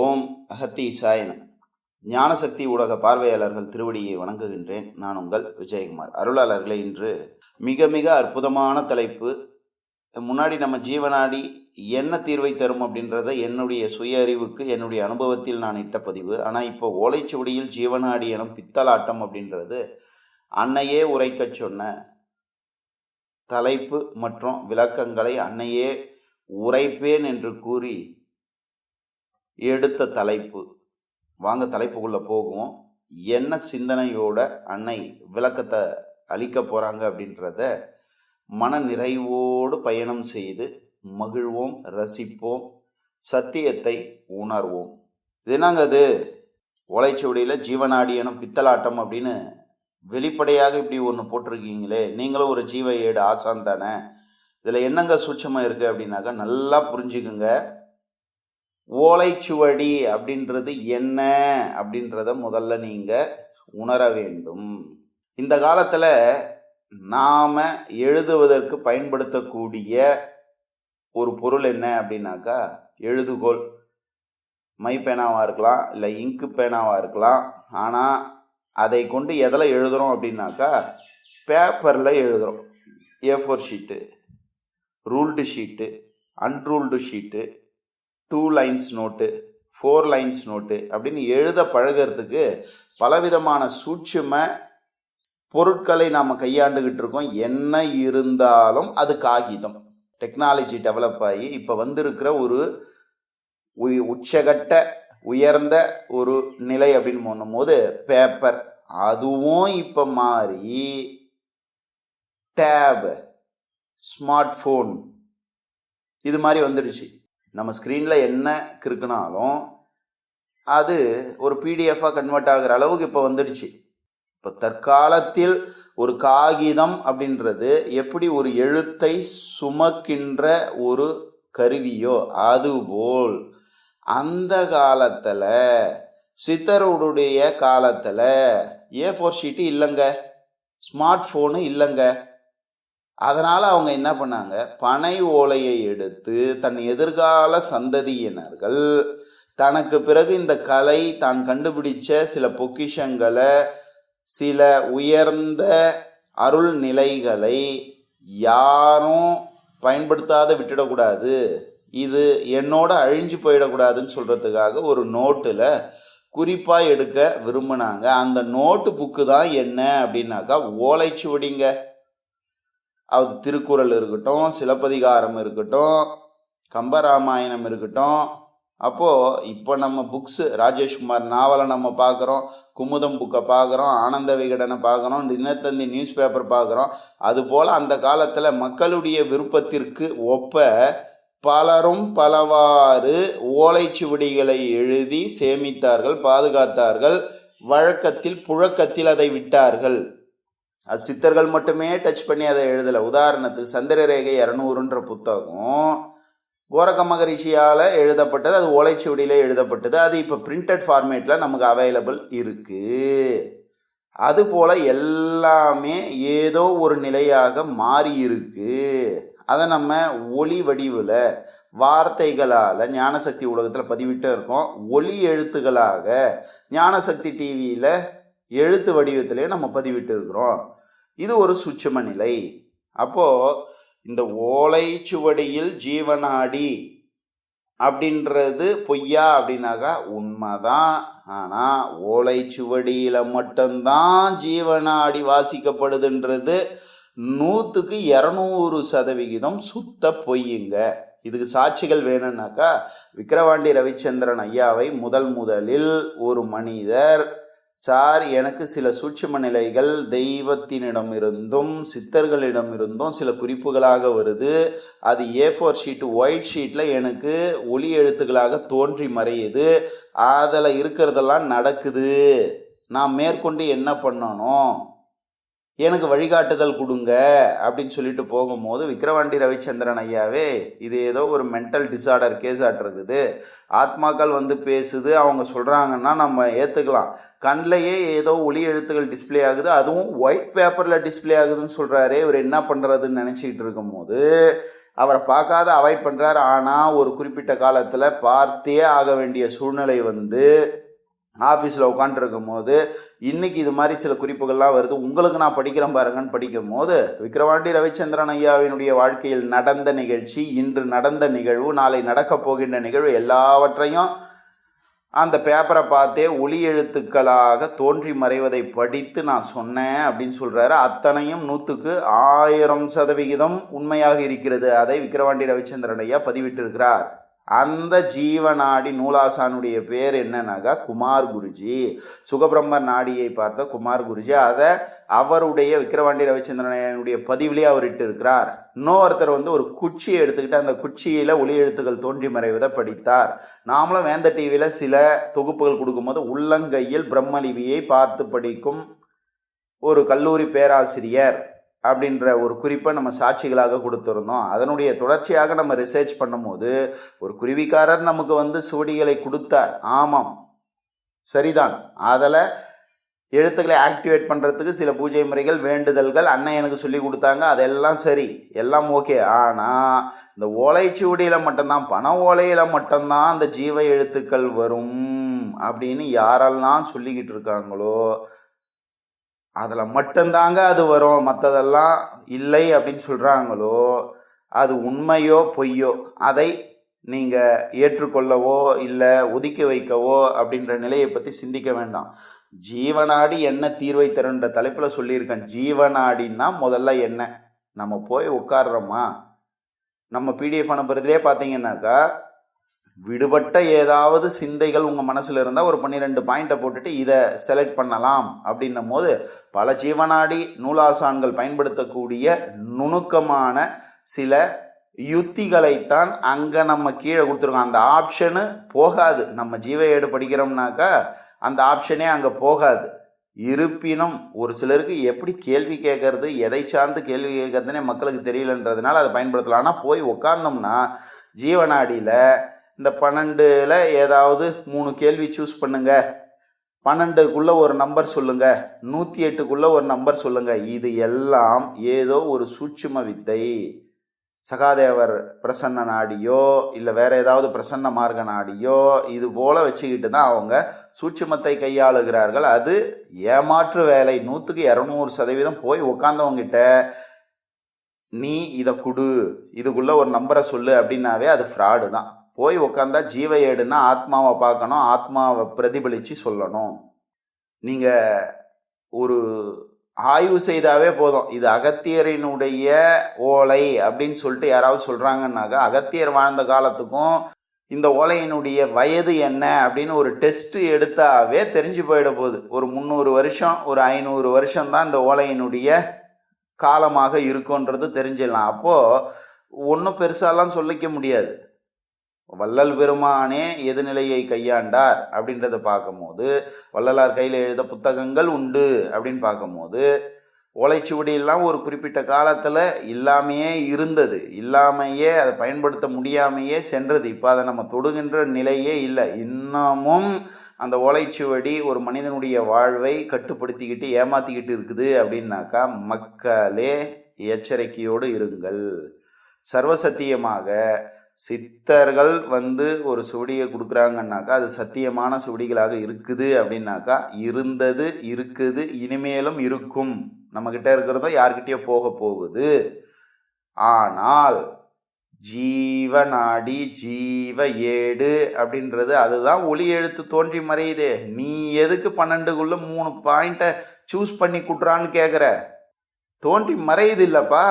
ஓம் அகத்தி சாயன ஞானசக்தி ஊடக பார்வையாளர்கள் திருவடியை வணங்குகின்றேன். நான் உங்கள் விஜயகுமார். அருளாளர்களே இன்று மிக மிக அற்புதமான தலைப்பு. முன்னாடி நம்ம ஜீவனாடி என்ன தீர்வை தரும் அப்படின்றத என்னுடைய சுய அறிவுக்கு என்னுடைய அனுபவத்தில் நான் இட்ட பதிவு. ஆனால் இப்போ ஓலைச்சுவடியில் ஜீவனாடி எனும் பித்தலாட்டம் அப்படின்றது அன்னையே உரைக்கச் சொன்ன தலைப்பு மற்றும் விளக்கங்களை அன்னையே உரைப்பேன் என்று கூறி எடுத்த தலைப்பு. வாங்க தலைப்புக்குள்ளே போகும். என்ன சிந்தனையோட அன்னை விளக்கத்தை அளிக்க போகிறாங்க அப்படின்றத மன நிறைவோடு பயணம் செய்து மகிழ்வோம் ரசிப்போம் சத்தியத்தை உணர்வோம். இது என்னங்க அது? உழைச்சுவடியில் ஜீவனாடி எனும் பித்தலாட்டம் அப்படின்னு வெளிப்படையாக இப்படி ஒன்று போட்டிருக்கீங்களே. நீங்களும் ஒரு ஜீவ ஏடு ஆசான் தானே. இதில் என்னங்க சூட்சமாக இருக்குது அப்படின்னாக்கா நல்லா புரிஞ்சுக்குங்க. ஓலைச்சுவடி அப்படின்றது என்ன அப்படின்றத முதல்ல நீங்கள் உணர வேண்டும். இந்த காலத்தில் நாம் எழுதுவதற்கு பயன்படுத்தக்கூடிய ஒரு பொருள் என்ன அப்படின்னாக்கா எழுதுகோல் மை பேனாவாக இருக்கலாம் இல்லை இங்கு பேனாவாக இருக்கலாம். ஆனால் அதை கொண்டு எதில் எழுதுகிறோம் அப்படின்னாக்கா பேப்பரில் எழுதுகிறோம் A four sheet ruled sheet unruled sheet two lines note four lines note அப்படின்னு எழுத பழகிறதுக்கு பலவிதமான சூட்சும பொருட்களை நாம் கையாண்டுக்கிட்டு இருக்கோம். என்ன இருந்தாலும் அது காகிதம் டெக்னாலஜி டெவலப் ஆகி இப்போ வந்திருக்கிற ஒரு உய் உச்சகட்ட உயர்ந்த ஒரு நிலை அப்படின்னு போனும்போது பேப்பர் அதுவும் இப்போ மாறி டேப் ஸ்மார்ட் ஃபோன் இது மாதிரி வந்துடுச்சு. நம்ம ஸ்க்ரீனில் என்ன கிறுக்குனாலும் அது ஒரு பிடிஎஃபாக கன்வெர்ட் ஆகிற அளவுக்கு இப்போ வந்துடுச்சு. இப்போ தற்காலத்தில் ஒரு காகிதம் அப்படின்றது எப்படி ஒரு எழுத்தை சுமக்கின்ற ஒரு கருவியோ அதுபோல் அந்த காலத்தில் சித்தருடைய காலத்தில் ஏ ஃபோர் ஷீட்டு இல்லைங்க. ஸ்மார்ட் ஃபோனு இல்லைங்க. அதனால் அவங்க என்ன பண்ணாங்க? பனை ஓலையை எடுத்து தன் எதிர்கால சந்ததியினர்கள் தனக்கு பிறகு இந்த கலை தான் கண்டுபிடிச்ச சில பொக்கிஷங்களை சில உயர்ந்த அருள் நிலைகளை யாரும் பயன்படுத்தாத விட்டுடக்கூடாது. இது என்னோட அழிஞ்சு போயிடக்கூடாதுன்னு சொல்கிறதுக்காக ஒரு நோட்டில் குறிப்பாக எடுக்க விரும்பினாங்க. அந்த நோட்டு புக்கு தான் என்ன அப்படின்னாக்கா ஓலைச்சுவடிங்க. அது திருக்குறள் இருக்கட்டும் சிலப்பதிகாரம் இருக்கட்டும் கம்பராமாயணம் இருக்கட்டும். அப்போது இப்போ நம்ம புக்ஸு ராஜேஷ்குமார் நாவலை நம்ம பார்க்குறோம் குமுதம் புக்கை பார்க்குறோம் ஆனந்த விகடனை பார்க்குறோம் தினத்தந்தி நியூஸ் பேப்பர் பார்க்குறோம் அதுபோல் அந்த காலத்தில் மக்களுடைய விருப்பத்திற்கு ஒப்ப பலரும் பலவாறு ஓலைச்சுவடிகளை எழுதி சேமித்தார்கள் பாதுகாத்தார்கள் வழக்கத்தில் புழக்கத்தில் அதை விட்டார்கள். அது சித்தர்கள் மட்டுமே டச் பண்ணி அதை எழுதலை. உதாரணத்துக்கு சந்திரரேகை இரநூறுன்ற புத்தகம் கோரக மகரிஷியால் எழுதப்பட்டது அது ஓலைச்சுவடியில் எழுதப்பட்டது. அது இப்போ பிரிண்டட் ஃபார்மேட்டில் நமக்கு அவைலபிள் இருக்குது அதுபோல் எல்லாமே ஏதோ ஒரு நிலையாக மாறி இருக்கு. அதை நம்ம ஒளி வடிவில் வார்த்தைகளால் ஞானசக்தி உலகத்தில் பதிவிட்டு இருக்கோம். ஒளி எழுத்துக்களாக ஞானசக்தி டிவியில் எழுத்து வடிவத்திலே நம்ம பதிவிட்டு இருக்கிறோம். இது ஒரு சுட்சும நிலை அப்போது இந்த ஓலைச்சுவடியில் ஜீவனாடி அப்படின்றது பொய்யா அப்படின்னாக்கா உண்மைதான். ஆனால் ஓலைச்சுவடியில் மட்டும்தான் ஜீவனாடி வாசிக்கப்படுதுன்றது நூற்றுக்கு இரநூறு சதவிகிதம் சுத்த பொய்யுங்க. இதுக்கு சாட்சிகள் வேணும்னாக்கா விக்கிரவாண்டி ரவிச்சந்திரன் ஐயாவை முதல் முதலில் ஒரு மனிதர் சார் எனக்கு சில சூட்சும நிலைகள் தெய்வத்தினிடமிருந்தும் சித்தர்களிடமிருந்தும் சில குறிப்புகளாக வருது. அது ஏ ஃபோர் ஷீட்டு ஒயிட் ஷீட்டில் எனக்கு ஒளி எழுத்துக்களாக தோன்றி மறையுது. அதில் இருக்கிறதெல்லாம் நடக்குது. நான் மேற்கொண்டு என்ன பண்ணணும்? எனக்கு வழிகாட்டுதல் கொடுங்க அப்படின்னு சொல்லிட்டு போகும்போது விக்ரவாண்டி ரவிச்சந்திரன் ஐயாவே இது ஏதோ ஒரு மென்டல் டிசார்டர் கேஸ் இருக்குது. ஆத்மாக்கள் வந்து பேசுது அவங்க சொல்கிறாங்கன்னா நம்ம ஏற்றுக்கலாம் கண்ணிலையே ஏதோ ஒளி எழுத்துக்கள் டிஸ்ப்ளே ஆகுது அதுவும் ஒயிட் பேப்பரில் டிஸ்ப்ளே ஆகுதுன்னு சொல்கிறாரே இவர் என்ன பண்ணுறதுன்னு நினச்சிக்கிட்டு இருக்கும்போது அவரை பார்க்காத அவாய்ட் பண்ணுறாரு ஆனால் ஒரு குறிப்பிட்ட காலத்தில் பார்த்தே ஆக வேண்டிய சூழ்நிலை வந்து ஆஃபீஸில் உட்காந்துருக்கும் போது இன்றைக்கி இது மாதிரி சில குறிப்புகள்லாம் வருது. உங்களுக்கு நான் படிக்கிறேன் பாருங்கன்னு படிக்கும் போது விக்ரவாண்டி ரவிச்சந்திரன் ஐயாவினுடைய வாழ்க்கையில் நடந்த நிகழ்ச்சி இன்று நடந்த நிகழ்வு நாளை நடக்கப் போகின்ற நிகழ்வு எல்லாவற்றையும் அந்த பேப்பரை பார்த்தே ஒளி எழுத்துக்களாக தோன்றி மறைவதை படித்து நான் சொன்னேன் அப்படின்னு சொல்கிறாரு அத்தனையும் நூற்றுக்கு ஆயிரம் சதவிகிதம் உண்மையாக இருக்கிறது. அதை விக்ரவாண்டி ரவிச்சந்திரன் ஐயா பதிவிட்டிருக்கிறார். அந்த ஜீவநாடி நூலாசானுடைய பேர் என்னன்னாக்கா குமார் குருஜி. சுகபிரம்ம நாடியை பார்த்த குமார் குருஜி. அதை அவருடைய விக்கிரவாண்டி ரவிச்சந்திரனுடைய பதிவிலே அவர் இட்டு இருக்கிறார் இன்னொருத்தர் வந்து ஒரு குச்சியை எடுத்துக்கிட்டு அந்த குச்சியில் ஒளி எழுத்துக்கள் தோன்றி மறைவதை படித்தார். நாமளும் வேந்த டிவியில் சில தொகுப்புகள் கொடுக்கும்போது உள்ளங்கையில் பிரம்மலிபியை பார்த்து படிக்கும் ஒரு கல்லூரி பேராசிரியர். அப்படின்ற ஒரு குறிப்பை நம்ம சாட்சிகளாக கொடுத்துருந்தோம். அதனுடைய தொடர்ச்சியாக நம்ம ரிசர்ச் பண்ணும்போது ஒரு குருவிக்காரர் நமக்கு வந்து சுவடிகளை கொடுத்தார். ஆமாம். சரிதான். அதில் எழுத்துக்களை ஆக்டிவேட் பண்ணுறதுக்கு சில பூஜை முறைகள் வேண்டுதல்கள் அண்ணன் எனக்கு சொல்லி கொடுத்தாங்க. அதெல்லாம் சரி. எல்லாம் ஓகே ஆனால் இந்த ஓலைச்சுவடியில் மட்டும்தான் பண ஓலையில் மட்டும்தான் அந்த ஜீவ எழுத்துக்கள் வரும் அப்படின்னு யாரெல்லாம் சொல்லிக்கிட்டு இருக்காங்களோ அதில் மட்டும்தாங்க அது வரும். மற்றதெல்லாம் இல்லை அப்படின்னு சொல்கிறாங்களோ அது உண்மையோ பொய்யோ அதை நீங்கள் ஏற்றுக்கொள்ளவோ இல்லை ஒதுக்கி வைக்கவோ அப்படின்ற நிலையை பற்றி சிந்திக்க வேண்டாம். ஜீவனாடி என்ன தீர்வை தருன்ற தலைப்பில் சொல்லியிருக்கேன். ஜீவனாடின்னா முதல்ல என்ன? நம்ம போய் உட்காடுறோமா நம்ம பிடிஎஃப் அனுப்புறதுலே பார்த்தீங்கன்னாக்கா விடுபட்ட ஏதாவது சிந்தைகள் உங்கள் மனசில் இருந்தால் ஒரு பன்னிரெண்டு பாயிண்ட்டை போட்டுட்டு இதை செலக்ட் பண்ணலாம் அப்படின்னும் போது பல ஜீவனாடி நூலாசான்கள் பயன்படுத்தக்கூடிய நுணுக்கமான சில யுத்திகளைத்தான் அங்கே நம்ம கீழே கொடுத்துருக்கோம். அந்த ஆப்ஷனு போகாது. நம்ம ஜீவ ஏடு படிக்கிறோம்னாக்கா அந்த ஆப்ஷனே அங்கே போகாது. இருப்பினும் ஒரு சிலருக்கு எப்படி கேள்வி கேட்கறது எதை சார்ந்து கேள்வி கேட்கறதுனே மக்களுக்கு தெரியலன்றதுனால அதை பயன்படுத்தலாம். ஆனால் போய் உக்காந்தோம்னா ஜீவனாடியில் இந்த பன்னெண்டில் ஏதாவது மூணு கேள்வி சூஸ் பண்ணுங்க. பன்னெண்டுக்குள்ளே ஒரு நம்பர் சொல்லுங்க. நூற்றி எட்டுக்குள்ளே ஒரு நம்பர் சொல்லுங்க. இது எல்லாம் ஏதோ ஒரு சூட்சும வித்தை. சகாதேவர் பிரசன்ன நாடியோ இல்லை வேற ஏதாவது பிரசன்ன மார்க்க நாடியோ இது போல வச்சுக்கிட்டு தான் அவங்க சூட்சுமத்தை கையாளுகிறார்கள். அது ஏமாற்று வேலை. நூற்றுக்கு இரநூறு சதவீதம் போய் உக்காந்தவங்கிட்ட நீ இதை கொடு. இதுக்குள்ளே ஒரு நம்பரை சொல்லு அப்படின்னாவே அது ஃப்ராடு தான். போய் உக்காந்தா ஜீவ ஏடுன்னா ஆத்மாவை பார்க்கணும் ஆத்மாவை பிரதிபலித்து சொல்லணும். நீங்கள் ஒரு ஆய்வு செய்தாவே போதும். இது அகத்தியரினுடைய ஓலை அப்படின்னு சொல்லிட்டு யாராவது சொல்கிறாங்கன்னாக்கா அகத்தியர் வாழ்ந்த காலத்துக்கும் இந்த ஓலையினுடைய வயது என்ன அப்படின்னு ஒரு டெஸ்ட்டு எடுத்தாவே தெரிஞ்சு போயிட போகுது. ஒரு முந்நூறு வருஷம் ஒரு ஐநூறு வருஷம் தான் இந்த ஓலையினுடைய காலமாக இருக்குன்றது தெரிஞ்சிடலாம். அப்போது ஒன்றும் பெருசாலாம் சொல்லிக்க முடியாது. வள்ளல் பெருமானே எதுநிலையை கையாண்டார் அப்படின்றத பார்க்கும்போது வள்ளலார் கையில் எழுத புத்தகங்கள் உண்டு அப்படின்னு பார்க்கும்போது ஓலைச்சுவடியெல்லாம் ஒரு குறிப்பிட்ட காலத்தில் இல்லாமையே இருந்தது. இல்லாமையே அதை பயன்படுத்த முடியாமையே சென்றது. இப்போ அதை நம்ம தொடுகின்ற நிலையே இல்லை. இன்னமும் அந்த ஓலைச்சுவடி ஒரு மனிதனுடைய வாழ்வை கட்டுப்படுத்திக்கிட்டு ஏமாற்றிக்கிட்டு இருக்குது அப்படின்னாக்கா மக்களே எச்சரிக்கையோடு இருங்கள். சர்வசத்தியமாக சித்தர்கள் வந்து ஒரு சுவடியை கொடுக்குறாங்கன்னாக்கா அது சத்தியமான சுவடிகளாக இருக்குது அப்படின்னாக்கா இருந்தது இருக்குது இனிமேலும் இருக்கும். நம்மக்கிட்ட இருக்கிறதோ யார்கிட்டயோ போக போகுது. ஆனால் ஜீவநாடி ஜீவ ஏடு அப்படின்றது அதுதான் ஒளி எழுத்து தோன்றி மறையுதே. நீ எதுக்கு பன்னெண்டுக்குள்ள மூணு பாயிண்ட்டை சூஸ் பண்ணி குட்றான்னு கேட்குற தோன்றி மறையுது இல்லைப்பா.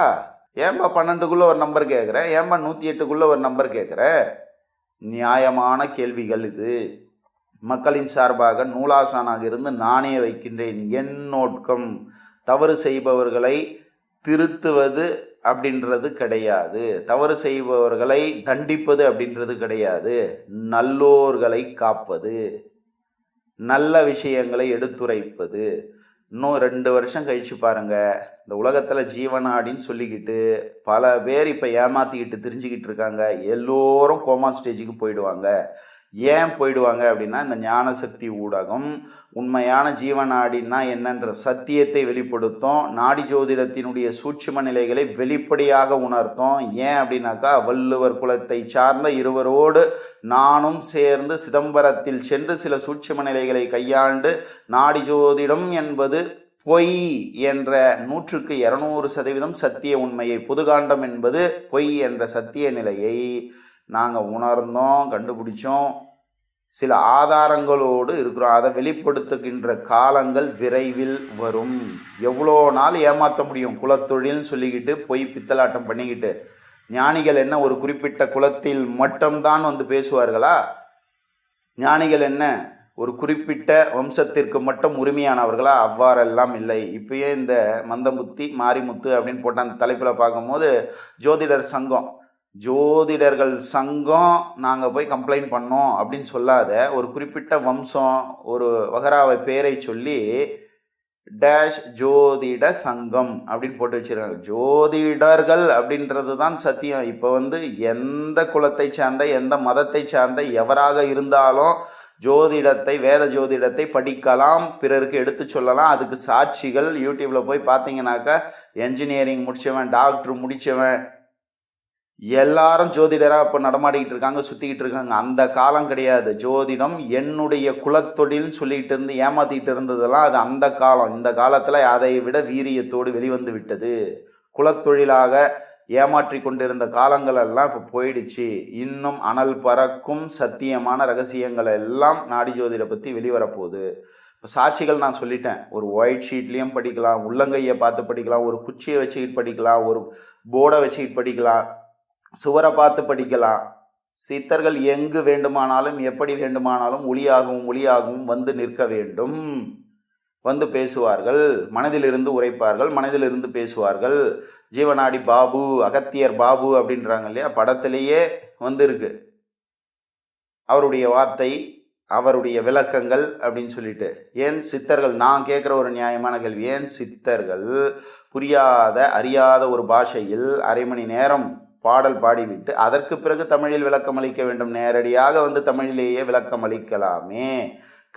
ஏன்பா பன்னெண்டுக்குள்ளே ஒரு நம்பர் கேட்குற ஏன்பா நூற்றி எட்டுக்குள்ளே ஒரு நம்பர் கேட்குற நியாயமான கேள்விகள் இது. மக்களின் சார்பாக நூலாசானாக இருந்து நானே வைக்கின்றேன். என் நோக்கம் தவறு செய்பவர்களை திருத்துவது அப்படின்றது கிடையாது. தவறு செய்பவர்களை தண்டிப்பது அப்படின்றது கிடையாது. நல்லோர்களை காப்பது. நல்ல விஷயங்களை எடுத்துரைப்பது. இன்னும் ரெண்டு வருஷம் கழிச்சு பாருங்க. இந்த உலகத்தில் ஜீவனாடின்னு சொல்லிக்கிட்டு பல பேர் இப்போ ஏமாத்திக்கிட்டு தெரிஞ்சுக்கிட்டு இருக்காங்க. எல்லோரும் கோமா ஸ்டேஜுக்கு போயிடுவாங்க. ஏன் போயிடுவாங்க அப்படின்னா இந்த ஞானசக்தி ஊடகம் உண்மையான ஜீவநாடின்னா என்னன்ற சத்தியத்தை வெளிப்படுத்தும். நாடி ஜோதிடத்தினுடைய சூட்சும நிலைகளை வெளிப்படையாக உணர்த்தும். ஏன் அப்படின்னாக்கா வள்ளுவர் குலத்தை சார்ந்த இருவரோடு நானும் சேர்ந்து சிதம்பரத்தில் சென்று சில சூட்சும நிலைகளை கையாண்டு நாடி ஜோதிடம் என்பது பொய் என்ற நூற்றுக்கு இரநூறு சதவீதம் சத்திய உண்மையை புதுகாண்டம் என்பது பொய் என்ற சத்திய நிலையை நாங்கள் உணர்ந்தோம் கண்டுபிடிச்சோம். சில ஆதாரங்களோடு இருக்கிறோம். அதை வெளிப்படுத்துகின்ற காலங்கள் விரைவில் வரும். எவ்வளோ நாள் ஏமாற்ற முடியும்? குலத்தொழில்னு சொல்லிக்கிட்டு போய் பித்தலாட்டம் பண்ணிக்கிட்டு. ஞானிகள் என்ன? ஒரு குறிப்பிட்ட குலத்தில் மட்டும்தான் வந்து பேசுவார்களா? ஞானிகள் என்ன? ஒரு குறிப்பிட்ட வம்சத்திற்கு மட்டும் உரிமையானவர்களா? அவ்வாறெல்லாம் இல்லை. இப்பயே இந்த மந்தமுத்தி மாரிமுத்து அப்படின்னு போட்ட அந்த தலைப்பில் பார்க்கும்போது ஜோதிடர் சங்கம் ஜோதிடர்கள் சங்கம் நாங்கள் போய் கம்ப்ளைண்ட் பண்ணோம் அப்படின்னு சொல்லாத ஒரு குறிப்பிட்ட வம்சம் ஒரு வகராவை பேரை சொல்லி டேஷ் ஜோதிட சங்கம் அப்படின்னு போட்டு வச்சிருக்காங்க. ஜோதிடர்கள் அப்படின்றது தான் சத்தியம். இப்போ வந்து எந்த குலத்தை சார்ந்த எந்த மதத்தை சார்ந்த எவராக இருந்தாலும் ஜோதிடத்தை வேத ஜோதிடத்தை படிக்கலாம் பிறருக்கு எடுத்து சொல்லலாம். அதுக்கு சாட்சிகள் யூடியூப்பில் போய் பார்த்தீங்கன்னாக்கா என்ஜினியரிங் முடித்தவன் டாக்டர் முடித்தவன் எல்லாரும் ஜோதிடராக இப்போ நடமாடிக்கிட்டு இருக்காங்க சுற்றிக்கிட்டு இருக்காங்க. அந்த காலம் கிடையாது. ஜோதிடம் என்னுடைய குலத்தொழில்னு சொல்லிகிட்டு இருந்து ஏமாற்றிக்கிட்டு இருந்ததெல்லாம் அது அந்த காலம். இந்த காலத்தில் அதை விட வீரியத்தோடு வெளிவந்து விட்டது. குலத்தொழிலாக ஏமாற்றி கொண்டிருந்த காலங்கள் எல்லாம் இப்போ போயிடுச்சு. இன்னும் அனல் பறக்கும் சத்தியமான ரகசியங்கள் எல்லாம் நாடி ஜோதிட பற்றி வெளிவரப்போகுது. இப்போ சாட்சிகள் நான் சொல்லிட்டேன். ஒரு ஒயிட் ஷீட்லேயும் படிக்கலாம் உள்ளங்கையை பார்த்து படிக்கலாம் ஒரு குச்சியை வச்சுக்கிட்டு படிக்கலாம் ஒரு போர்டை வச்சுக்கிட்டு படிக்கலாம். சுவரை பார்த்து படிக்கலாம். சித்தர்கள் எங்கு வேண்டுமானாலும் எப்படி வேண்டுமானாலும் ஒளியாகவும் ஒளியாகவும் வந்து நிற்க வேண்டும். வந்து பேசுவார்கள். மனதிலிருந்து உரைப்பார்கள். மனதிலிருந்து பேசுவார்கள். ஜீவநாடி பாபு அகத்தியர் பாபு அப்படின்றாங்க இல்லையா? படத்திலேயே வந்திருக்கு. அவருடைய வார்த்தை அவருடைய விளக்கங்கள் அப்படின்னு சொல்லிட்டு. ஏன் சித்தர்கள் நான் கேட்குற ஒரு நியாயமான கேள்வி ஏன் சித்தர்கள் புரியாத அறியாத ஒரு பாஷையில் அரை மணி நேரம் பாடல் பாடிவிட்டு அதற்கு பிறகு தமிழில் விளக்கம் அளிக்க வேண்டும். நேரடியாக வந்து தமிழிலேயே விளக்கம் அளிக்கலாமே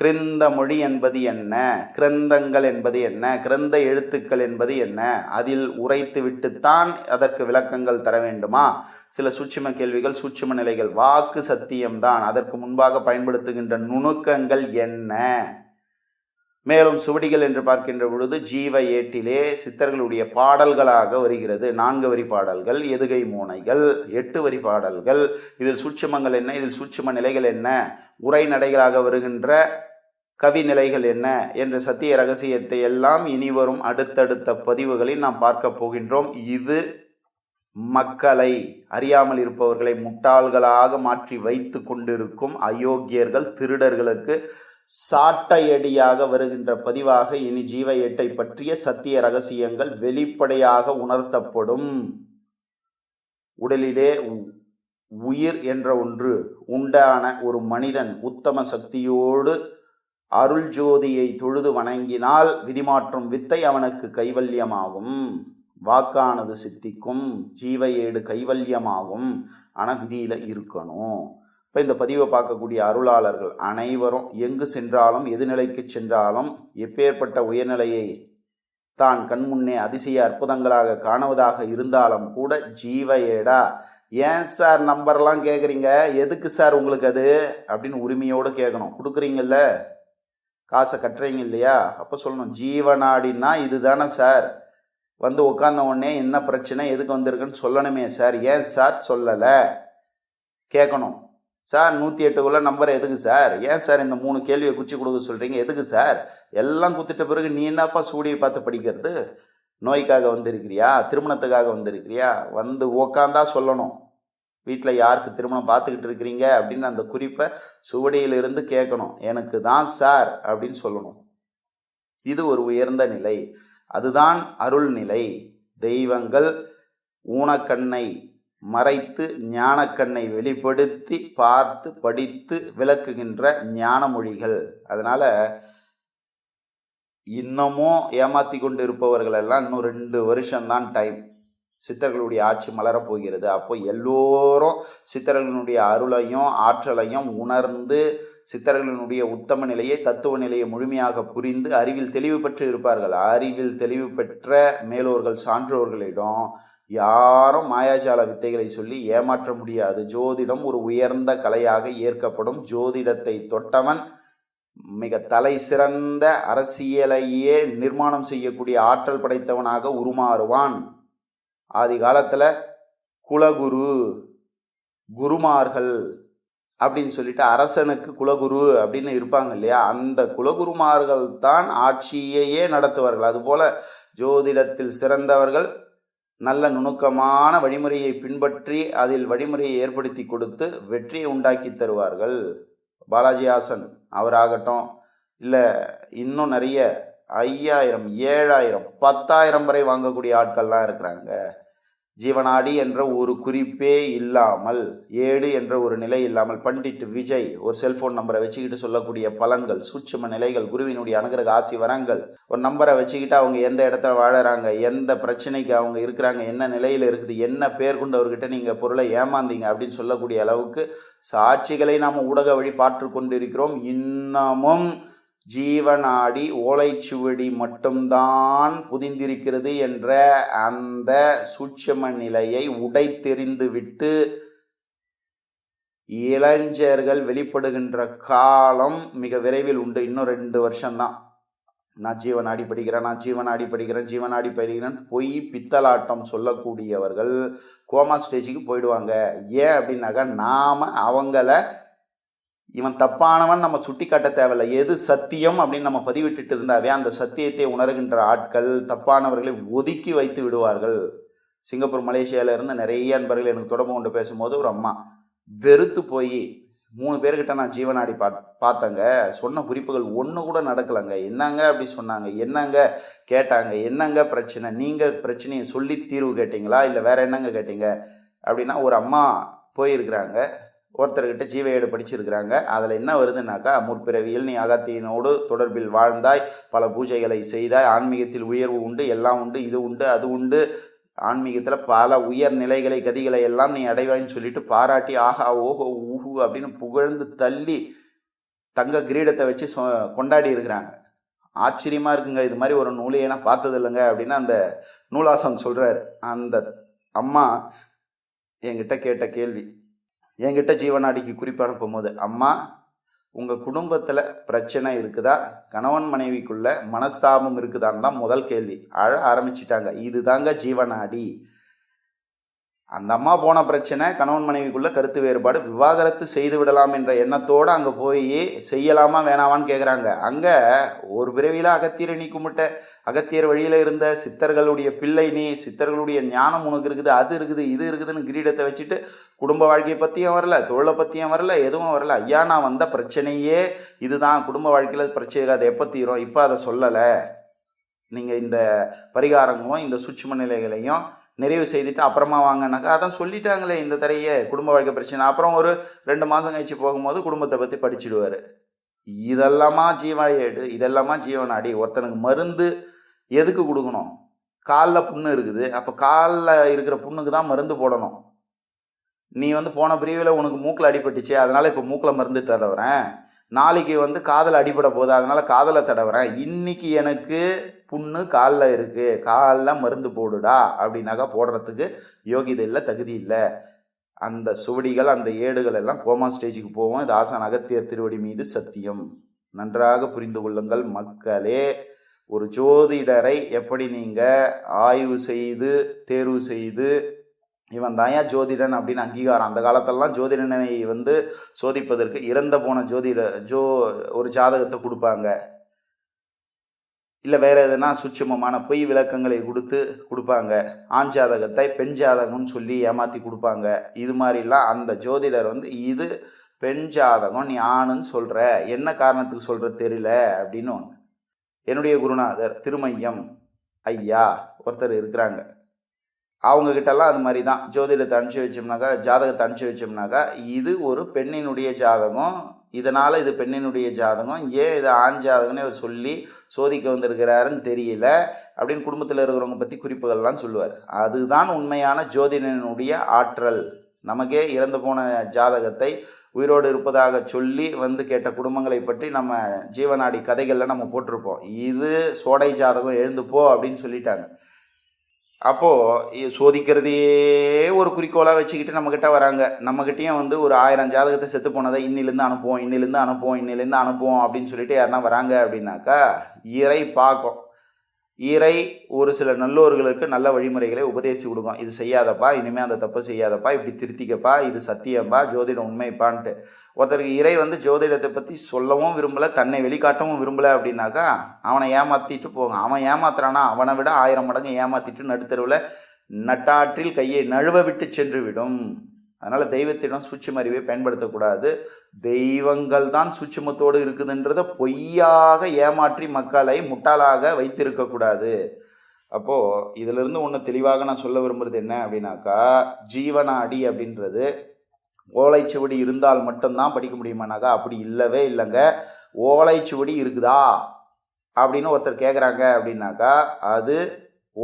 கிருந்த மொழி என்பது என்ன? கிரந்தங்கள் என்பது என்ன? கிரந்த எழுத்துக்கள் என்பது என்ன? அதில் உரைத்து விட்டுத்தான் அதற்கு விளக்கங்கள் தர வேண்டுமா? சில சூட்சும கேள்விகள் சூட்சும நிலைகள். வாக்கு சத்தியம்தான். அதற்கு முன்பாக பயன்படுத்துகின்ற நுணுக்கங்கள் என்ன? மேலும் சுவடிகள் என்று பார்க்கின்ற பொழுது ஜீவ ஏட்டிலே சித்தர்களுடைய பாடல்களாக வருகிறது. நான்கு வரி பாடல்கள் எதுகை மூனைகள் எட்டு வரி பாடல்கள். இதில் சூட்சுமங்கள் என்ன? இதில் சூட்சும நிலைகள் என்ன? உரைநடைகளாக வருகின்ற கவி நிலைகள் என்ன? என்ற சத்திய ரகசியத்தை எல்லாம் இனிவரும் அடுத்தடுத்த பதிவுகளில் நாம் பார்க்க போகின்றோம். இது மக்களை அறியாமல் இருப்பவர்களை முட்டாள்களாக மாற்றி வைத்து கொண்டிருக்கும் அயோக்கியர்கள் திருடர்களுக்கு சாட்டையடியாக வருகின்ற பதிவாக இனி ஜீவ எட்டை பற்றிய சத்திய ரகசியங்கள் வெளிப்படையாக உணர்த்தப்படும். உடலிலே உ- உயிர் என்ற ஒன்று உண்டான ஒரு மனிதன் உத்தம சக்தியோடு அருள் ஜோதியை தொழுது வணங்கினால் விதிமாற்றும் வித்தை அவனுக்கு கைவல்யமாகும். வாக்கானது சித்திக்கும் ஜீவ ஏடு கைவல்யமாகும். ஆனால் விதியில் இருக்கணும். இப்போ இந்த பதிவை பார்க்கக்கூடிய அருளாளர்கள் அனைவரும் எங்கு சென்றாலும் எது நிலைக்கு சென்றாலும் எப்பேற்பட்ட உயர்நிலையை தான் கண்முன்னே அதிசய அற்புதங்களாக காணுவதாக இருந்தாலும் கூட ஜீவ ஏடா ஏன் சார் நம்பர்லாம் கேட்குறீங்க எதுக்கு சார் உங்களுக்கு அது? அப்படின்னு உரிமையோடு கேட்கணும் கொடுக்குறீங்கல்ல? காசை கட்டுறீங்க இல்லையா? அப்போ சொல்லணும் ஜீவநாடின்னா இதுதானே சார்? வந்து உட்கார்ந்த உடனே என்ன பிரச்சனை எதுக்கு வந்திருக்குன்னு சொல்லணுமே சார்? ஏன் சார் சொல்லலை? கேட்கணும் சார் நூற்றி எட்டுக்குள்ள நம்பர் எதுக்கு சார்? ஏன் சார் இந்த மூணு கேள்வியை குச்சி கொடுக்க சொல்கிறீங்க எதுக்கு சார்? எல்லாம் குத்திட்ட பிறகு நீ என்னப்பா சூடியை பார்த்து படிக்கிறது? நோய்க்காக வந்திருக்கிறியா? திருமணத்துக்காக வந்திருக்கிறியா? வந்து உக்காந்தா சொல்லணும். வீட்டில் யாருக்கு திருமணம் பார்த்துக்கிட்டு இருக்கிறீங்க? அப்படின்னு அந்த குறிப்பை சுவடியிலிருந்து கேட்கணும். எனக்கு தான் சார் அப்படின்னு சொல்லணும். இது ஒரு உயர்ந்த நிலை. அதுதான் அருள் நிலை. தெய்வங்கள் ஊனக்கண்ணை மறைத்து ஞானக்கண்ணை வெளிப்படுத்தி பார்த்து படித்து விளக்குகின்ற ஞான மொழிகள் அதனால் இன்னமும் ஏமாற்றி கொண்டு இருப்பவர்கள் எல்லாம் இன்னும் ரெண்டு வருஷம்தான் டைம் சித்தர்களுடைய ஆட்சி மலரப் போகிறது அப்போ எல்லோரும் சித்தர்களினுடைய அருளையும் ஆற்றலையும் உணர்ந்து சித்தர்களினுடைய உத்தம நிலையை தத்துவ நிலையை முழுமையாக புரிந்து அறிவில் தெளிவு பெற்று இருப்பார்கள். அறிவில் தெளிவு பெற்ற மேலோர்கள் சான்றோர்களிடம் யாரும் மாயாஜால வித்தைகளை சொல்லி ஏமாற்ற முடியாது. ஜோதிடம் ஒரு உயர்ந்த கலையாக ஏற்கப்படும். ஜோதிடத்தை தொட்டவன் மிக தலை சிறந்த அரசியலையே நிர்மாணம் செய்யக்கூடிய ஆற்றல் படைத்தவனாக உருமாறுவான். ஆதி காலத்தில் குலகுரு குருமார்கள் அப்படின்னு சொல்லிட்டு அரசனுக்கு குலகுரு அப்படின்னு இருப்பாங்க இல்லையா அந்த குலகுருமார்கள் தான் ஆட்சியையே நடத்துவார்கள். அதுபோல ஜோதிடத்தில் சிறந்தவர்கள் நல்ல நுணுக்கமான வழிமுறையை பின்பற்றி அதில் வழிமுறையை ஏற்படுத்தி கொடுத்து வெற்றியை உண்டாக்கி தருவார்கள். பாலாஜி ஹாசன் அவராகட்டும் இல்லை இன்னும் நிறைய ஐயாயிரம் ஏழாயிரம் பத்தாயிரம் வரை வாங்கக்கூடிய ஆட்கள்லாம் இருக்கிறாங்க. ஜீவனாடி என்ற ஒரு குறிப்பே இல்லாமல் ஏடு என்ற ஒரு நிலை இல்லாமல் பண்டிட் விஜய் ஒரு செல்போன் நம்பரை வச்சுக்கிட்டு சொல்லக்கூடிய பலன்கள் சூட்சும நிலைகள் குருவினுடைய அனுகிரக ஆசி வரங்கள் ஒரு நம்பரை வச்சுக்கிட்டு அவங்க எந்த இடத்துல வாழறாங்க எந்த பிரச்சனைக்கு அவங்க இருக்கிறாங்க என்ன நிலையில் இருக்குது என்ன பேர் கொண்டவர்கிட்ட நீங்கள் பொருளை ஏமாந்தீங்க அப்படின்னு சொல்லக்கூடிய அளவுக்கு சாட்சிகளை நாம் ஊடக வழி பார்த்து கொண்டிருக்கிறோம். இன்னமும் ஜீவனாடி ஓலைச்சுவடி மட்டும்தான் புதிந்திருக்கிறது என்ற அந்த சூட்சம நிலையை உடைத்தெறிந்துவிட்டு இளைஞர்கள் வெளிப்படுகின்ற காலம் மிக விரைவில் உண்டு. இன்னும் ரெண்டு வருஷம்தான். நான் ஜீவனாடி படிக்கிறேன் நான் ஜீவனாடி படிக்கிறேன் ஜீவனாடி படிக்கிறேன் பொய் பித்தலாட்டம் சொல்லக்கூடியவர்கள் கோமா ஸ்டேஜுக்கு போயிடுவாங்க. ஏன் அப்படின்னாக்கா நாம் அவங்கள இவன் தப்பானவன் நம்ம சுட்டி காட்ட தேவையில்ல. எது சத்தியம் அப்படின்னு நம்ம பதிவிட்டுட்டு இருந்தாவே அந்த சத்தியத்தை உணர்கின்ற ஆட்கள் தப்பானவர்களை ஒதுக்கி வைத்து விடுவார்கள். சிங்கப்பூர் மலேசியாவிலேருந்து நிறைய நண்பர்கள் எனக்கு தொடர்பு கொண்டு பேசும்போது ஒரு அம்மா வெறுத்து போய் மூணு பேர்கிட்ட நான் ஜீவனாடி பா பார்த்தேங்க. சொன்ன குறிப்புகள் ஒன்று கூட நடக்கலைங்க. என்னங்க? அப்படி சொன்னாங்க. என்னங்க? கேட்டாங்க. என்னங்க பிரச்சனை? நீங்கள் பிரச்சனையை சொல்லி தீர்வு கேட்டிங்களா? இல்லை வேற என்னங்க கேட்டீங்க? அப்படின்னா ஒரு அம்மா போயிருக்கிறாங்க. ஒருத்தர்கிட்ட ஜீவையோடு ஏடு படிச்சிருக்கிறாங்க. அதில் என்ன வருதுன்னாக்கா முற்பிறவியில் நீ அகத்தியனோடு தொடர்பில் வாழ்ந்தாய் பல பூஜைகளை செய்தாய் ஆன்மீகத்தில் உயர்வு உண்டு எல்லாம் உண்டு இது உண்டு அது உண்டு. ஆன்மீகத்தில் பல உயர் நிலைகளை கதிகளை எல்லாம் நீ அடைவாய்ன்னு சொல்லிட்டு பாராட்டி ஆஹா ஓஹோ ஊஹு அப்படின்னு புகழ்ந்து தள்ளி தங்க கிரீடத்தை வச்சு சொ கொண்டாடி இருக்கிறாங்க. ஆச்சரியமாக இருக்குங்க இது மாதிரி ஒரு நூலையே நான் பார்த்தது இல்லைங்க அப்படின்னு அந்த நூலாசம் சொல்கிறாரு அந்த அம்மா என்கிட்ட கேட்ட கேள்வி என்கிட்ட ஜீவனாடிக்கு குறிப்பு அனுப்பும்போது அம்மா உங்கள் குடும்பத்தில் பிரச்சனை இருக்குதா? கணவன் மனைவிக்குள்ள மனஸ்தாபம் இருக்குதான்னு தான் முதல் கேள்வி. அழ ஆரம்பிச்சிட்டாங்க. இதுதாங்க ஜீவனாடி அந்த அம்மா போன பிரச்சனை கணவன் மனைவிக்குள்ள கருத்து வேறுபாடு விவாகரத்து செய்து விடலாம் என்ற எண்ணத்தோடு அங்கே போய் செய்யலாமா வேணாமான்னு கேட்குறாங்க அங்கே ஒரு பிறவியில் அகத்தியரை நீ கும்பிட்ட அகத்தியர் வழியில் இருந்த சித்தர்களுடைய பிள்ளை நீ சித்தர்களுடைய ஞானம் உனக்கு இருக்குது அது இருக்குது இது இருக்குதுன்னு கிரீடத்தை வச்சுட்டு குடும்ப வாழ்க்கையை பற்றியும் வரல தொழிலை பற்றியும் வரல எதுவும் வரல. ஐயா நான் வந்த பிரச்சனையே இதுதான். குடும்ப வாழ்க்கையில் பிரச்சனை அதை எப்போ தீரும்? இப்போ அதை சொல்லலை. நீங்கள் இந்த பரிகாரங்களும் இந்த சுட்சும நிலைகளையும் நிறைவு செய்துட்டு அப்புறமா வாங்கினாக்கா அதான் சொல்லிட்டாங்களே இந்த தரையே குடும்ப வாழ்க்கை பிரச்சனை. அப்புறம் ஒரு ரெண்டு மாதம் கழிச்சு போகும்போது குடும்பத்தை பற்றி படிச்சிடுவார். இதெல்லாமா ஜீவனாடி இதெல்லாமா ஜீவனாடி ஒருத்தனுக்கு மருந்து எதுக்கு கொடுக்கணும்? காலில் புண்ணு இருக்குது. அப்போ காலில் இருக்கிற புண்ணுக்கு தான் மருந்து போடணும். நீ வந்து போன பிரிவில் உனக்கு மூக்கில் அடிபட்டுச்சு அதனால் இப்போ மூக்கில் மருந்து தடவுறேன். நாளைக்கு வந்து காதில் அடிபட போகுது அதனால் காதலை தடவுறேன். இன்னைக்கு எனக்கு புண்ணு காலில் இருக்குது காலில் மருந்து போடுடா அப்படின்னாக்கா போடுறதுக்கு யோகிதை இல்லை தகுதி இல்லை. அந்த சுவடிகள் அந்த ஏடுகள் எல்லாம் கோமா ஸ்டேஜுக்கு போவோம். இது ஆசான் அகத்தியர் திருவடி மீது சத்தியம். நன்றாக புரிந்து கொள்ளுங்கள் மக்களே. ஒரு ஜோதிடரை எப்படி நீங்கள் ஆய்வு செய்து தேர்வு செய்து இவன் தாயா ஜோதிடன் அப்படின்னு அங்கீகாரம். அந்த காலத்திலலாம் ஜோதிடனை வந்து சோதிப்பதற்கு இறந்த போன ஜோதிட ஜோ ஒரு ஜாதகத்தை கொடுப்பாங்க. இல்லை வேறு எதுனா சுட்சுமமான பொய் விளக்கங்களை கொடுத்து கொடுப்பாங்க. ஆண் ஜாதகத்தை பெண் ஜாதகம்னு சொல்லி ஏமாற்றி கொடுப்பாங்க. இது மாதிரிலாம் அந்த ஜோதிடர் வந்து இது பெண் ஜாதகம் நீ ஆணுன்னு சொல்கிற என்ன காரணத்துக்கு சொல்கிற தெரியல? அப்படின்னு ஒன்று என்னுடைய குருநாதர் திருமையம் ஐயா ஒருத்தர் இருக்கிறாங்க. அவங்கக்கிட்டலாம் அது மாதிரி தான். ஜோதிடத்தை அனுப்பிச்சி வச்சோம்னாக்கா ஜாதகத்தை அனுப்பிச்சி வச்சோம்னாக்கா இது ஒரு பெண்ணினுடைய ஜாதகம். இதனால் இது பெண்ணினுடைய ஜாதகம். ஏன் இது ஆண் ஜாதகம்னு அவர் சொல்லி சோதிக்க வந்திருக்கிறாருன்னு தெரியல. அப்படின்னு குடும்பத்தில் இருக்கிறவங்க பற்றி குறிப்புகள்லாம் சொல்லுவார். அதுதான் உண்மையான ஜோதிடனுடைய ஆற்றல். நமக்கே இறந்து போன ஜாதகத்தை உயிரோடு இருப்பதாக சொல்லி வந்து கேட்ட குடும்பங்களை பற்றி நம்ம ஜீவநாடி கதைகளில் நம்ம போட்டிருப்போம். இது சோடை ஜாதகம் எழுந்து போ அப்படின்னு சொல்லிட்டாங்க. அப்போது சோதிக்கிறதையே ஒரு குறிக்கோளாக வச்சுக்கிட்டு நம்மக்கிட்ட வராங்க. நம்மக்கிட்டேயும் வந்து ஒரு ஆயிரம் ஜாதகத்தை செத்து போனதை இன்னிலேருந்து அனுப்புவோம் இன்னிலேருந்து அனுப்புவோம் இன்னிலேருந்து அனுப்புவோம் அப்படின்னு சொல்லிட்டு யாருன்னா வராங்க அப்படின்னாக்கா இறை பார்க்கும் இறை ஒரு சில நல்லோர்களுக்கு நல்ல வழிமுறைகளை உபதேசி கொடுக்கும். இது செய்யாதப்பா இனிமேல் அந்த தப்பு செய்யாதப்பா இப்படி திருத்திக்கப்பா இது சத்தியம்பா ஜோதிடம் உண்மைப்பான்ட்டு. ஒருத்தருக்கு இறை வந்து ஜோதிடத்தை பற்றி சொல்லவும் விரும்பலை தன்னை வெளிக்காட்டவும் விரும்பலை அப்படின்னாக்கா அவனை ஏமாற்றிட்டு போகும். அவன் ஏமாத்துறானா அவனை விட ஆயிரம் மடங்கு ஏமாற்றிட்டு நடுத்தருவில் நட்டாற்றில் கையை நழுவ விட்டு சென்று விடும். அதனால் தெய்வத்திடம் சூட்சும அறிவை பயன்படுத்தக்கூடாது. தெய்வங்கள் தான் சூட்சமத்தோடு இருக்குதுன்றதை பொய்யாக ஏமாற்றி மக்களை முட்டாளாக வைத்திருக்கக்கூடாது. அப்போது இதிலிருந்து ஒன்று தெளிவாக நான் சொல்ல விரும்புகிறது என்ன அப்படின்னாக்கா ஜீவனாடி அப்படின்றது ஓலைச்சுவடி இருந்தால் மட்டும்தான் படிக்க முடியுமானாக்கா அப்படி இல்லவே இல்லைங்க. ஓலைச்சுவடி இருக்குதா? அப்படின்னு ஒருத்தர் கேட்குறாங்க அப்படின்னாக்கா அது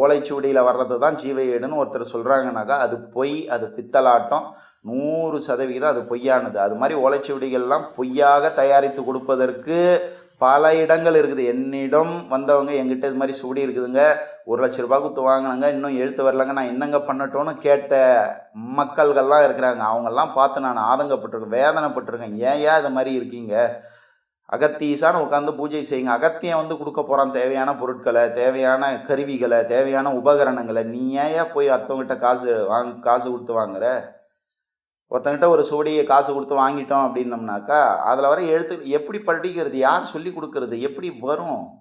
ஓலைச்சுவடியில் வர்றது தான் ஜீவேடுன்னு ஒருத்தர் சொல்கிறாங்கனாக்கா அது பொய் அது பித்தலாட்டம். நூறு சதவிகிதம் அது பொய்யானது. அது மாதிரி ஓலைச்சுவடிகள்லாம் பொய்யாக தயாரித்து கொடுப்பதற்கு பல இடங்கள் இருக்குது. என்னிடம் வந்தவங்க எங்கிட்ட இது மாதிரி சுவடி இருக்குதுங்க. ஒரு லட்ச ரூபா கொடுத்து வாங்கினாங்க இன்னும் எழுத்து வரலங்க நான் என்னங்க பண்ணட்டோன்னு கேட்ட மக்கள்கள்லாம் இருக்கிறாங்க. அவங்கெல்லாம் பார்த்து நான் ஆதங்கப்பட்டிருக்கேன் வேதனைப்பட்டிருக்கேன். ஏன் ஏன் இது மாதிரி இருக்கீங்க? அகத்தீசான்னு உட்காந்து பூஜை செய்யுங்க. அகத்தியம் வந்து கொடுக்க போகிறான் தேவையான பொருட்களை தேவையான கருவிகளை தேவையான உபகரணங்களை. நீ ஏன் போய் அத்தவங்கிட்ட காசு வாங்க காசு கொடுத்து வாங்குற? ஒருத்தங்கிட்ட ஒரு சுவடியை காசு கொடுத்து வாங்கிட்டோம் அப்படின்னம்னாக்கா அதில் வர எழுத்து எப்படி படிக்கிறது யார் சொல்லி கொடுக்கறது எப்படி வரும்?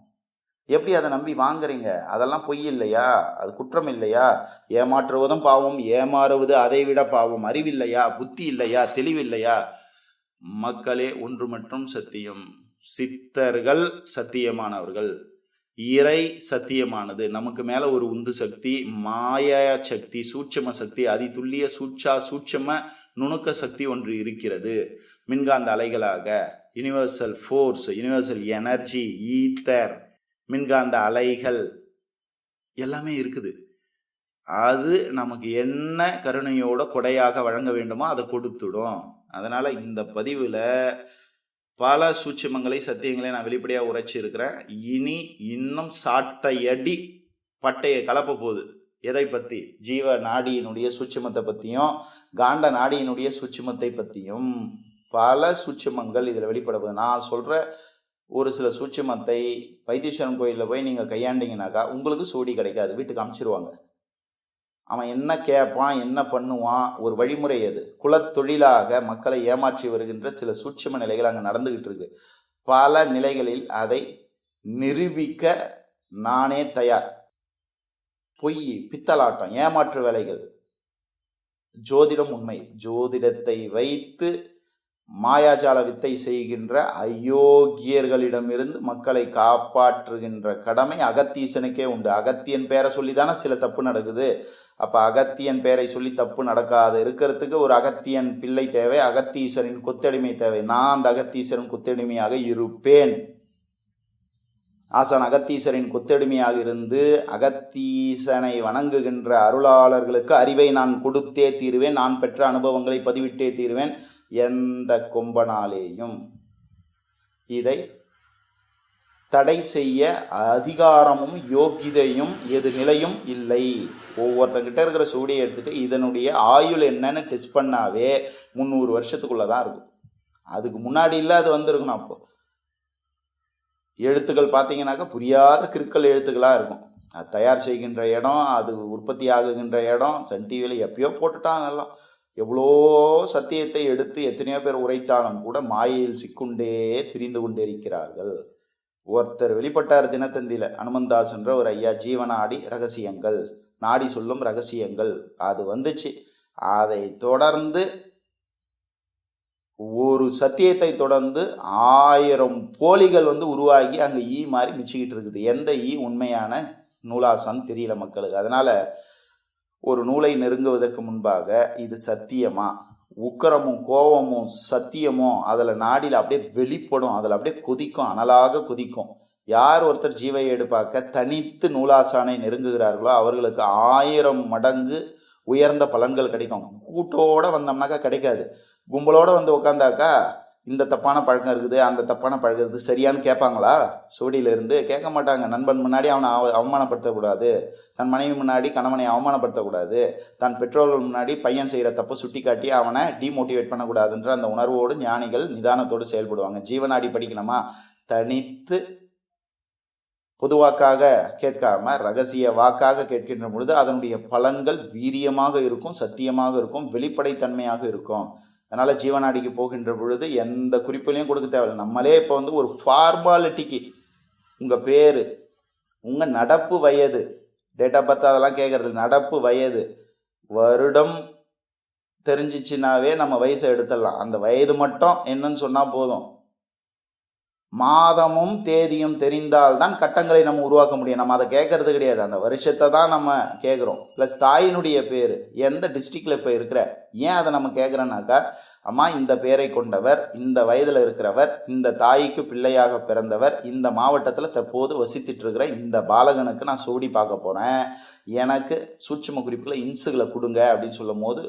எப்படி அதை நம்பி வாங்குறீங்க? அதெல்லாம் பொய் இல்லையா? அது குற்றம் இல்லையா? ஏமாற்றுவதும் பாவம் ஏமாறுவது அதை விட பாவம். அறிவில்லையா? புத்தி இல்லையா? தெளிவில்லையா? மக்களே ஒன்று மற்றும் சத்தியம். சித்தர்கள் சத்தியமானவர்கள். இறை சத்தியமானது. நமக்கு மேல ஒரு உந்து சக்தி மாயா சக்தி சூட்சம சக்தி அதிதுல்லிய சூட்சா சூட்சம நுணுக்க சக்தி ஒன்று இருக்கிறது. மின்காந்த அலைகளாக universal force universal energy ether மின்காந்த அலைகள் எல்லாமே இருக்குது. அது நமக்கு என்ன கருணையோட கொடையாக வழங்க வேண்டுமோ அதை கொடுத்துடும். அதனால் இந்த பதிவில் பல சூட்சமங்களை சத்தியங்களை நான் வெளிப்படையாக உரைச்சி இருக்கிறேன் இனி இன்னும் சாட்டையடி பட்டையை கலப்ப போகுது. எதை பற்றி ஜீவ நாடியினுடைய சூட்சமத்தை பற்றியும் காண்ட நாடியினுடைய சூட்சமத்தை பற்றியும் பல சூட்சமங்கள் இதில் வெளிப்படப்போகுது நான் சொல்கிற ஒரு சில சூட்சமத்தை வைத்தீஸ்வரன் கோயிலில் போய் நீங்கள் கையாண்டிங்கனாக்கா உங்களுக்கு சோடி கிடைக்காது. வீட்டுக்கு அமுச்சிருவாங்க. அவன் என்ன கேட்பான் என்ன பண்ணுவான்? ஒரு வழிமுறை அது குலத்தொழிலாக மக்களை ஏமாற்றி வருகின்ற சில சூட்சும நிலைகள் அங்கே நடந்துக்கிட்டு இருக்கு. பல நிலைகளில் அதை நிரூபிக்க நானே தயார். பொய் பித்தலாட்டம் ஏமாற்று வேலைகள். ஜோதிடம் உண்மை. ஜோதிடத்தை வைத்து மாயாஜால வித்தை செய்கின்ற அயோக்கியர்களிடமிருந்து மக்களை காப்பாற்றுகின்ற கடமை அகத்தீசனுக்கே உண்டு. அகத்தியன் பேரை சொல்லி தானே சில தப்பு நடக்குது. அப்போ அகத்தியன் பேரை சொல்லி தப்பு நடக்காது. இருக்கிறதுக்கு ஒரு அகத்தியன் பிள்ளை தேவை அகத்தீசரின் கொத்தடிமை தேவை. நான் அந்த அகத்தீசரின் கொத்தடிமையாக இருப்பேன். ஆசான் அகத்தீசரின் கொத்தடிமையாக இருந்து அகத்தீசனை வணங்குகின்ற அருளாளர்களுக்கு அறிவை நான் கொடுத்தே தீருவேன். நான் பெற்ற அனுபவங்களை பதிவிட்டே தீருவேன். எந்த கொம்பனாலேயும் இதை தடை செய்ய அதிகாரமும் யோக்கியதையும் எது நிலையும் இல்லை. ஒவ்வொருத்தங்கிட்ட இருக்கிற சூடியை எடுத்துகிட்டு இதனுடைய ஆயுள் என்னன்னு டெஸ்ட் பண்ணாவே முந்நூறு வருஷத்துக்குள்ளே தான் இருக்கும். அதுக்கு முன்னாடி இல்லை அது வந்திருக்கணும் அப்போ. எழுத்துக்கள் பார்த்தீங்கன்னாக்கா புரியாத கிருக்கல் எழுத்துக்களாக இருக்கும். அது தயார் செய்கின்ற இடம் அது உற்பத்தி ஆகுகின்ற இடம் சன் டிவியில் எப்பயோ போட்டுட்டான் எல்லாம். எவ்வளோ சத்தியத்தை எடுத்து எத்தனையோ பேர் உரைத்தாலும் கூட மாயையில் சிக்குண்டே திரிந்து கொண்டே இருக்கிறார்கள். ஒருத்தர் வெளிப்பட்டார் தினத்தந்தியில் அனுமந்தாஸ்ன்ற ஒரு ஐயா ஜீவனாடி ரகசியங்கள். நாடி சொல்லும் ரகசியங்கள். அது வந்துச்சு. அதை தொடர்ந்து ஒரு சத்தியத்தை தொடர்ந்து ஆயிரம் போலிகள் வந்து உருவாகி அங்கே ஈ மாதிரி மிச்சிக்கிட்டு இருக்குது. எந்த ஈ உண்மையான நூலாசம் தெரியல மக்களுக்கு. அதனால் ஒரு நூலை நெருங்குவதற்கு முன்பாக இது சத்தியமா? உக்கரமும் கோபமும் சத்தியமும் அதில் நாடியில் அப்படியே வெளிப்படும் அதில் அப்படியே குதிக்கும் அனலாக குதிக்கும். யார் ஒருத்தர் ஜீவை எடுப்பாக்க தனித்து நூலாசானை நெருங்குகிறார்களோ அவர்களுக்கு ஆயிரம் மடங்கு உயர்ந்த பலன்கள் கிடைக்கும். கூட்டோட வந்தோம்னாக்கா கிடைக்காது. கும்பலோட வந்து உட்காந்தாக்கா இந்த தப்பான பழக்கம் இருக்குது அந்த தப்பான பழக்கம் இருக்குது சரியான்னு கேட்பாங்களா? சோடியில கேட்க மாட்டாங்க. நண்பன் முன்னாடி அவனை அவ அவமானப்படுத்தக்கூடாது. தன் மனைவி முன்னாடி கணவனை அவமானப்படுத்தக்கூடாது. தன் பெற்றோர்கள் முன்னாடி பையன் செய்கிற தப்பை சுட்டி காட்டி அவனை டிமோட்டிவேட் பண்ணக்கூடாதுன்ற அந்த உணர்வோடு ஞானிகள் நிதானத்தோடு செயல்படுவாங்க. ஜீவனாடி படிக்கணுமா? தனித்து பொதுவாக்காக கேட்காம ரகசிய வாக்காக கேட்கின்ற பொழுது அதனுடைய பலன்கள் வீரியமாக இருக்கும் சத்தியமாக இருக்கும் வெளிப்படைத்தன்மையாக இருக்கும். அதனால் ஜீவநாடிக்கு போகின்ற பொழுது எந்த குறிப்பிலையும் கொடுக்க தேவையில்லை. நம்மளே இப்போ வந்து ஒரு ஃபார்மாலிட்டிக்கு உங்கள் பேர் உங்கள் நடப்பு வயது டேட் ஆஃப் பர்த் அதெல்லாம் கேட்குறது நடப்பு வயது வருடம் தெரிஞ்சிச்சுனாவே நம்ம வயசை எடுத்துடலாம். அந்த வயது மட்டும் என்னன்னு சொன்னால் போதும். மாதமும் தேதியும் தெரிந்தால்தான் கட்டங்களை நம்ம உருவாக்க முடியும். நம்ம அதை கேட்கறது கிடையாது. அந்த வருஷத்தை தான் நம்ம கேட்குறோம். ப்ளஸ் தாயினுடைய பேர். எந்த டிஸ்ட்ரிக்டில் இப்போ இருக்கிற? ஏன் அதை நம்ம கேட்குறோன்னாக்கா அம்மா இந்த பேரை கொண்டவர் இந்த வயதில் இருக்கிறவர் இந்த தாய்க்கு பிள்ளையாக பிறந்தவர் இந்த மாவட்டத்தில் தற்போது வசித்துட்டு இருக்கிற இந்த பாலகனுக்கு நான் சோடி பார்க்க போகிறேன் எனக்கு சூட்சம குறிப்பில் இன்சுகளை கொடுங்க அப்படின்னு சொல்லும் போது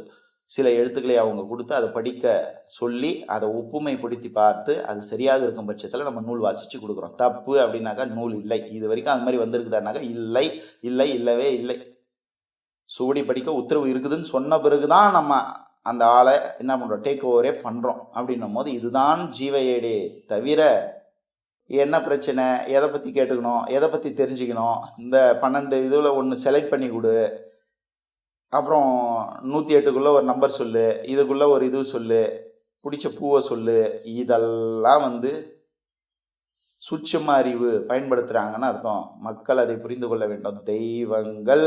சில எழுத்துக்களை அவங்க கொடுத்து அதை படிக்க சொல்லி அதை ஒப்புமைப்படுத்தி பார்த்து அது சரியாக இருக்கும் பட்சத்தில் நம்ம நூல் வாசித்து கொடுக்குறோம். தப்பு அப்படின்னாக்கா நூல் இல்லை. இது வரைக்கும் அது மாதிரி வந்திருக்குதானாக்கா இல்லை இல்லை இல்லவே இல்லை. சூடி படிக்க உத்தரவு இருக்குதுன்னு சொன்ன பிறகு தான் நம்ம அந்த ஆளை என்ன பண்ணுறோம் டேக் ஓவரே பண்ணுறோம் அப்படின்னும் போது இதுதான் ஜீவையேடே தவிர என்ன பிரச்சனை? எதை பற்றி கேட்டுக்கணும்? எதை பற்றி தெரிஞ்சுக்கணும்? இந்த பன்னெண்டு இதில் ஒன்று செலக்ட் பண்ணி கொடு. அப்புறம் நூற்றி எட்டுக்குள்ளே ஒரு நம்பர் சொல் இதுக்குள்ளே ஒரு இது சொல்லு பிடிச்ச பூவை சொல்லு இதெல்லாம் வந்து சுட்சம அறிவு பயன்படுத்துகிறாங்கன்னு அர்த்தம். மக்கள் அதை புரிந்து கொள்ள வேண்டும். தெய்வங்கள்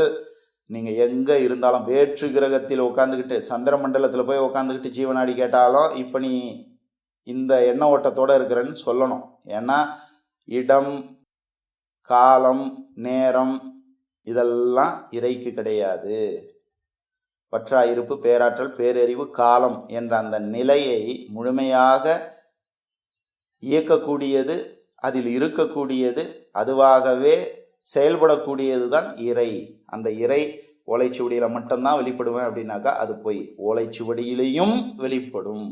நீங்கள் எங்கே இருந்தாலும் வேற்று கிரகத்தில் உட்காந்துக்கிட்டு சந்திர மண்டலத்தில் போய் உட்காந்துக்கிட்டு ஜீவனாடி கேட்டாலும் இப்போ நீ இந்த எண்ண ஓட்டத்தோடு இருக்கிறேன்னு சொல்லணும். ஏன்னா இடம் காலம் நேரம் இதெல்லாம் இறைக்கு கிடையாது. பற்றாயிருப்பு பேராற்றல் பேரறிவு காலம் என்ற அந்த நிலையை முழுமையாக இயக்கக்கூடியது அதில் இருக்கக்கூடியது அதுவாகவே செயல்படக்கூடியது தான் இறை. அந்த இறை ஓலைச்சுவடியில் மட்டும்தான் வெளிப்படுவேன் அப்படின்னாக்கா அது போய் ஓலைச்சுவடியிலையும் வெளிப்படும்.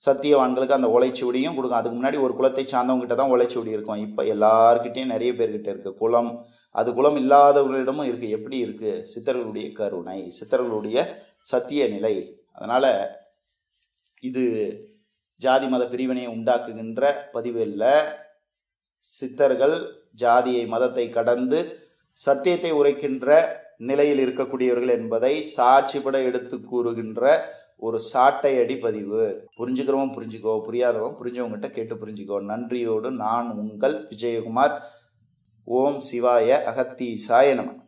சத்தியவான்களுக்கு அந்த ஓலைச்சுவடியும் கொடுக்கும். அதுக்கு முன்னாடி ஒரு குலத்தை சார்ந்தவங்ககிட்ட தான் ஓலைச்சுவடி இருக்கும். இப்போ எல்லார்கிட்டேயும் நிறைய பேர்கிட்ட இருக்குது குலம் அது குலம் இல்லாதவர்களிடமும் இருக்குது எப்படி இருக்குது சித்தர்களுடைய கருணை சித்தர்களுடைய சத்திய நிலை. அதனால் இது ஜாதி மத பிரிவினையை உண்டாக்குகின்ற பதிவு இல்லை சித்தர்கள் ஜாதியை மதத்தை கடந்து சத்தியத்தை உரைக்கின்ற நிலையில் இருக்கக்கூடியவர்கள் என்பதை சாட்சிப்பட எடுத்து கூறுகின்ற ஒரு சாட்டை அடி பதிவு புரிஞ்சுக்கிறவன் புரிஞ்சுக்கோ புரியாதவன் புரிஞ்சவங்ககிட்ட கேட்டு புரிஞ்சுக்கோ. நன்றியோடு நான் உங்கள் விஜயகுமார். ஓம் சிவாய அகத்தீசாய நம.